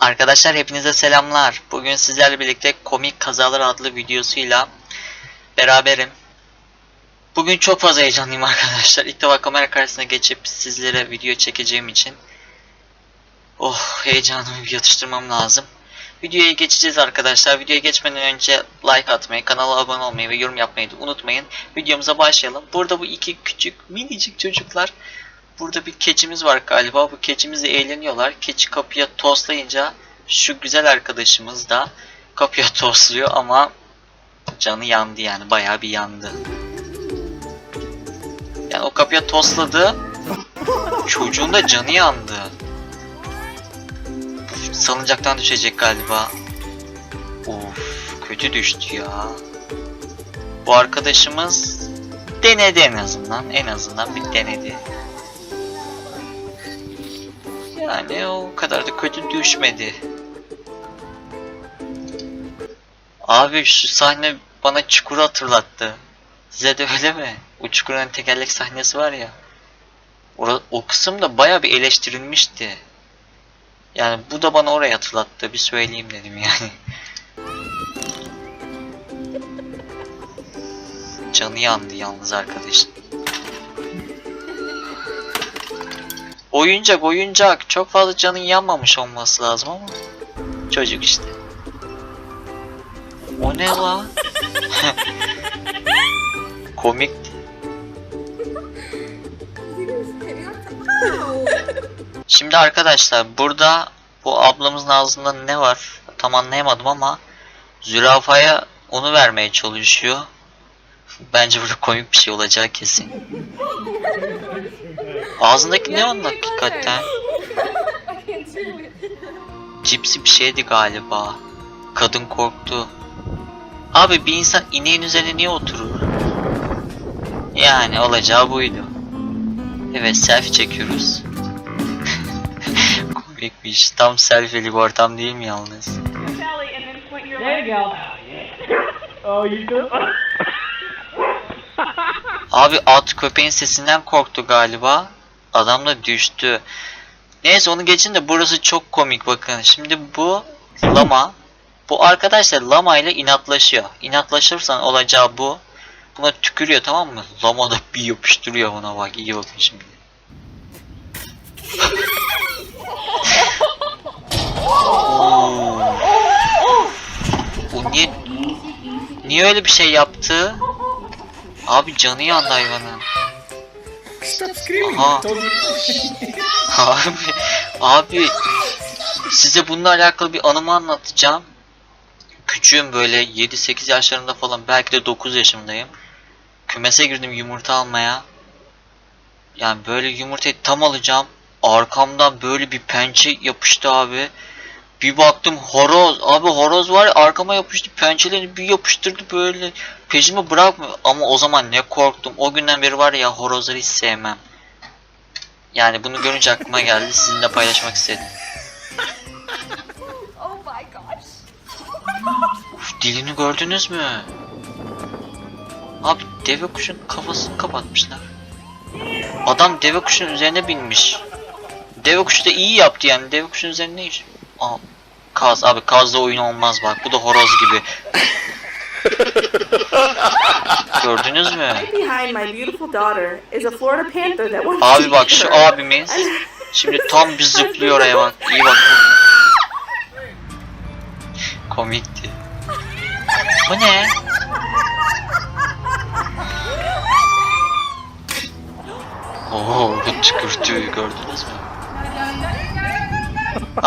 Arkadaşlar hepinize selamlar. Bugün sizlerle birlikte Komik Kazalar adlı videosuyla beraberim. Bugün çok fazla heyecanlıyım arkadaşlar. İlk defa kamera karşısına geçip sizlere video çekeceğim için. Oh heyecanımı bir yatıştırmam lazım. Videoya geçeceğiz arkadaşlar. Videoya geçmeden önce like atmayı, kanala abone olmayı ve yorum yapmayı da unutmayın. Videomuza başlayalım. Burada bu iki küçük minicik çocuklar Burada bir keçimiz var galiba. Bu keçimizle eğleniyorlar. Keçi kapıya toslayınca şu güzel arkadaşımız da kapıya tosluyor ama canı yandı yani. Bayağı bir yandı. Yani o kapıya tosladı. Çocuğun da canı yandı. Salıncaktan düşecek galiba. Of kötü düştü ya. Bu arkadaşımız denedi en azından. En azından bir denedi. Yani o kadar da kötü düşmedi. Abi şu sahne bana çukuru hatırlattı. Size de öyle mi? O çukurun tekerlek sahnesi var ya. O, o kısım da baya bir eleştirilmişti. Yani bu da bana orayı hatırlattı. Bir söyleyeyim dedim yani. Canı yandı yalnız arkadaşın. Oyuncak oyuncak. Çok fazla canın yanmamış olması lazım ama. Çocuk işte. O ne la? Komikti. Şimdi arkadaşlar burada bu ablamızın ağzında ne var? Tam anlayamadım ama zürafaya onu vermeye çalışıyor. Bence burada komik bir şey olacağı kesin. Ağzındaki ne onun hakikaten? Cipsi bir şeydi galiba. Kadın korktu. Abi bir insan ineğin üzerine niye oturur? Yani olacağı buydu. Evet selfie çekiyoruz. Komik bir iş. Tam selfie'li bir ortam değil mi yalnız? There you go. Oh, you do? Abi at köpeğin sesinden korktu galiba. Adam da düştü. Neyse onu geçin de burası çok komik bakın. Şimdi bu lama. Bu arkadaşlar lama ile inatlaşıyor. İnatlaşırsan olacağı bu. Buna tükürüyor tamam mı? Lama da bir yapıştırıyor buna bak. iyi bakın şimdi. Bu niye niye öyle bir şey yaptı? Abi canı yandı hayvanın. Stop screaming! Aha. Abi, abi size bununla alakalı bir anımı anlatacağım. Küçüğüm böyle 7-8 yaşlarında falan belki de 9 yaşındayım. Kümese girdim yumurta almaya. Yani böyle yumurtayı tam alacağım. Arkamdan böyle bir pençe yapıştı abi. Bir baktım horoz. Abi horoz var ya arkama yapıştı. Pençelerini bir yapıştırdı böyle. Peşimi bırakmıyor. Ama o zaman ne korktum. O günden beri var ya horozları hiç sevmem. Yani bunu görünce aklıma geldi. Sizinle paylaşmak istedim. Oh. Uf, dilini gördünüz mü? Abi deve kuşun kafasını kapatmışlar. Adam deve kuşun üzerine binmiş. Deve kuşu da iyi yaptı yani. Deve kuşun üzerine ne iş? Aa, kaz abi kazla oyun olmaz bak. Bu da horoz gibi. Gördünüz mü? behind my beautiful daughter is a Florida panther that wants Abi bak şu abimiz şimdi tam bir zıplıyor oraya bak. İyi bak. Komikti. Bu ne? Oo, bu tükürtüğü gördünüz mü?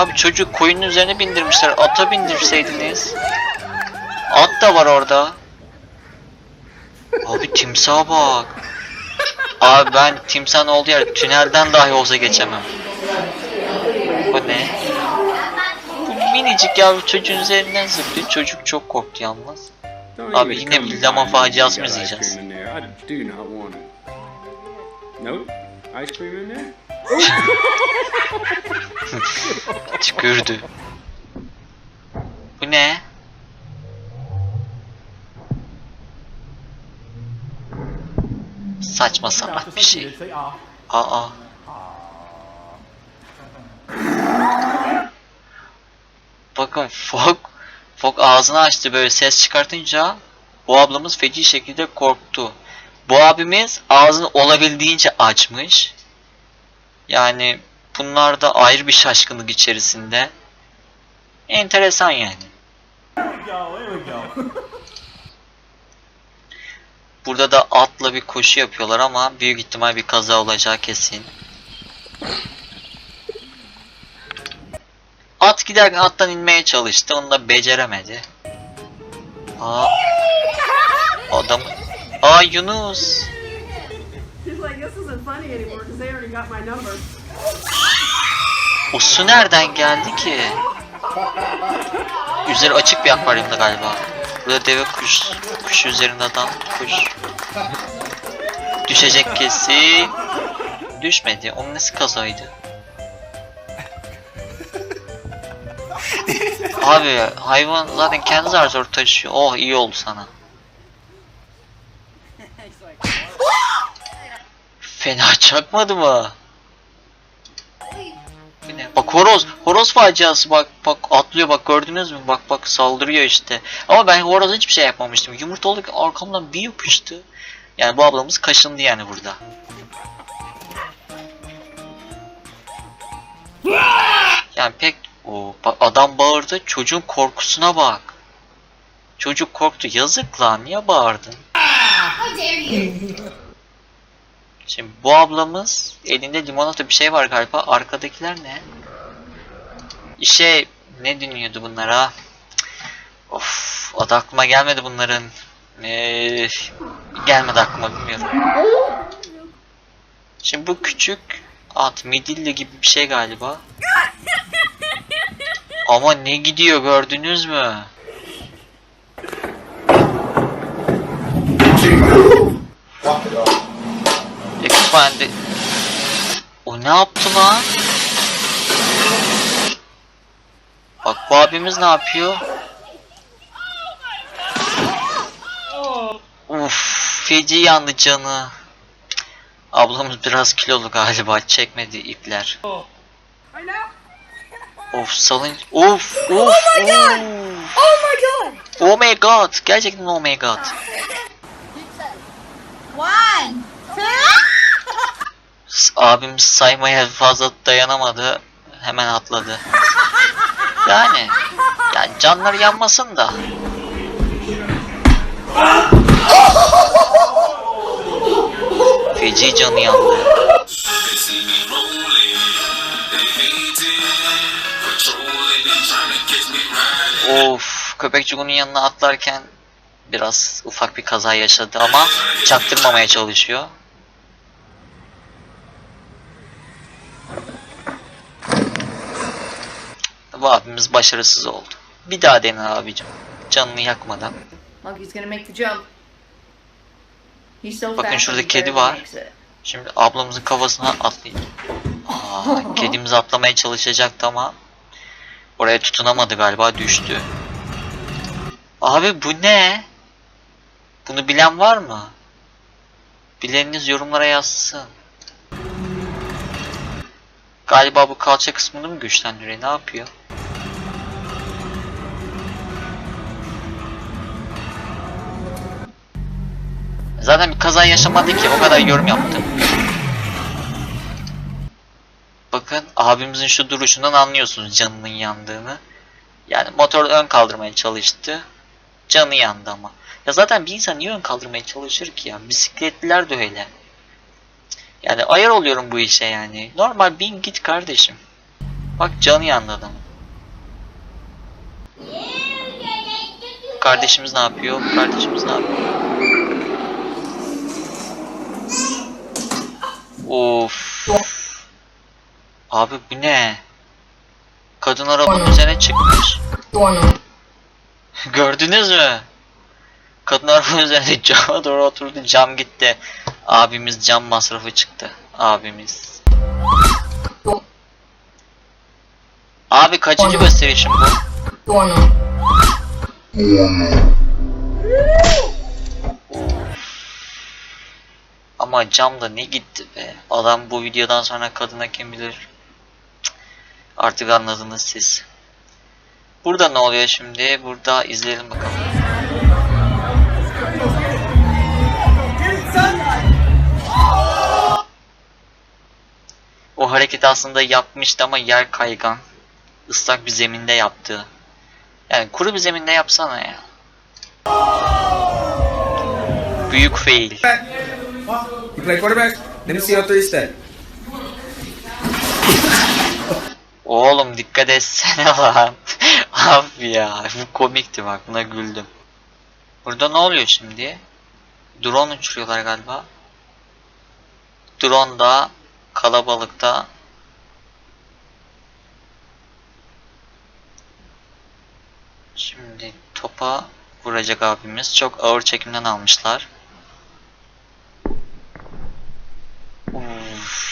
Abi çocuk koyunun üzerine bindirmişler. Ata bindirseydiniz. At da var orada. Abi timsaha bak. Abi ben timsahın olduğu yer tünelden dahi olsa geçemem. Bu ne? Bu minicik yavru çocuğun üzerinden zıplıyor. Çocuk çok korktu yalnız. Abi yine bir lama faciası mı izleyeceğiz? Nope. Ice cream in there? Tükürdü. Bu ne? Saçma sapan bir şey. Aa. bakın Fok Fok ağzını açtı böyle ses çıkartınca bu ablamız feci şekilde korktu. Bu abimiz ağzını olabildiğince açmış. Yani bunlar da ayrı bir şaşkınlık içerisinde. Enteresan yani. Burada da atla bir koşu yapıyorlar ama büyük ihtimal bir kaza olacağı kesin. At giderken attan inmeye çalıştı. Onu da beceremedi. Aa. Adam. Aa Yunus. Funny anymore because they already got my number. O su nereden geldi ki? Üzeri açık bir akvaryumda galiba. Burada deve kuş. Kuş üzerinde adam. Kuş. Düşecek kesin. Düşmedi. Onun nesi kazaydı? Abi hayvan zaten kendi zar zor taşıyor. Oh iyi oldu sana. Fena çakmadı mı? Bak horoz, horoz faciası bak bak atlıyor bak gördünüz mü? Bak bak saldırıyor işte. Ama ben horoza hiçbir şey yapmamıştım. Yumurtalık arkamdan bir yapıştı. Yani bu ablamız kaşındı yani burada. Yani pek o adam bağırdı çocuğun korkusuna bak. Çocuk korktu yazık lan niye bağırdın? Şimdi bu ablamız elinde limonata bir şey var galiba. Arkadakiler ne? Şey ne dinliyordu bunlara? Of adı aklıma gelmedi bunların. Ee, gelmedi aklıma bilmiyorum. Şimdi bu küçük at midilli gibi bir şey galiba. Ama ne gidiyor gördünüz mü? Ekipmende... O ne yaptı lan? Bak bu abimiz ne yapıyor? Uf, feci yandı canı. Ablamız biraz kilolu galiba çekmedi ipler. Of salın. Of of of. Oh my god! Oh my god. Gerçekten oh my god. One, two. S- Abim saymaya fazla dayanamadı. Hemen atladı. Yani yani canları yanmasın da. Feci canı yandı. Of köpekçik onun yanına atlarken biraz ufak bir kaza yaşadı ama çaktırmamaya çalışıyor. Abimiz başarısız oldu. Bir daha dene abicim. Canını yakmadan. Bakın şurada kedi var. Şimdi ablamızın kafasına atlayacak. Aa, kedimiz atlamaya çalışacaktı ama oraya tutunamadı galiba düştü. Abi bu ne? Bunu bilen var mı? Bileniniz yorumlara yazsın. Galiba bu kalça kısmını mı güçlendiriyor? Ne yapıyor? Zaten bir kaza yaşamadı ki o kadar yorum yaptım. Bakın abimizin şu duruşundan anlıyorsunuz canının yandığını. Yani motor ön kaldırmaya çalıştı. Canı yandı ama. Ya zaten bir insan niye ön kaldırmaya çalışır ki ya? Bisikletliler de öyle. Yani ayar oluyorum bu işe yani. Normal bin git kardeşim. Bak canı yandı adamın. Kardeşimiz ne yapıyor? Kardeşimiz ne yapıyor? Of. Abi bu ne? Kadın arabanın üzerine çıkmış. Gördünüz mü? Kadın arabanın üzerinde cama doğru oturdu. Cam gitti. Abimiz cam masrafı çıktı. Abimiz. Abi kaçıncı gösterişim bu? Ama cam da ne gitti be. Adam bu videodan sonra kadına kim bilir. Cık. Artık anladınız siz. Burada ne oluyor şimdi? Burada izleyelim bakalım. O hareketi aslında yapmıştı ama yer kaygan. Islak bir zeminde yaptı. Yani kuru bir zeminde yapsana ya. Büyük fail. You play quarterback? Let me see your three step. Oğlum dikkat etsene lan. Abi ya bu komikti bak buna güldüm. Burada ne oluyor şimdi? Drone uçuruyorlar galiba. Drone da kalabalıkta Şimdi topa vuracak abimiz. Çok ağır çekimden almışlar. Uf.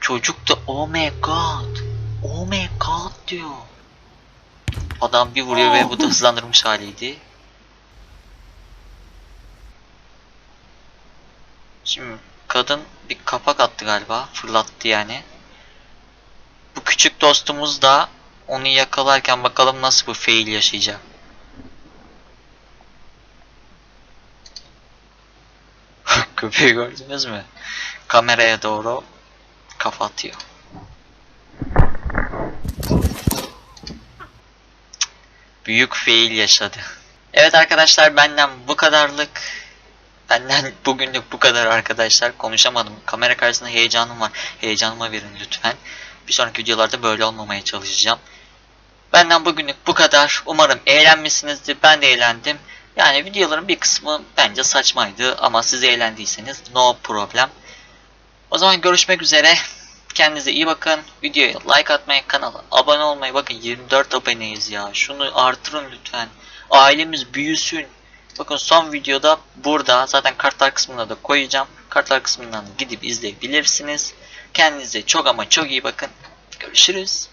Çocuk da oh my god. Oh my god diyor. Adam bir vuruyor ve bu da hızlandırmış haliydi. Şimdi kadın bir kapak attı galiba. Fırlattı yani. Bu küçük dostumuz da onu yakalarken bakalım nasıl bu fail yaşayacak. Köpeği gördünüz mü? Kameraya doğru kafa atıyor. Büyük fail yaşadı. Evet arkadaşlar benden bu kadarlık. Benden bugünlük bu kadar arkadaşlar. Konuşamadım. Kamera karşısında heyecanım var. Heyecanıma verin lütfen. Bir sonraki videolarda böyle olmamaya çalışacağım. Benden bugünlük bu kadar. Umarım eğlenmişsinizdir. Ben de eğlendim. Yani videoların bir kısmı bence saçmaydı ama siz eğlendiyseniz no problem. O zaman görüşmek üzere. Kendinize iyi bakın. Videoya like atmayı, kanala abone olmayı. Bakın 24 aboneyiz ya. Şunu artırın lütfen. Ailemiz büyüsün. Bakın son videoda burada zaten kartlar kısmına da koyacağım. Kartlar kısmından gidip izleyebilirsiniz. Kendinize çok ama çok iyi bakın. Görüşürüz.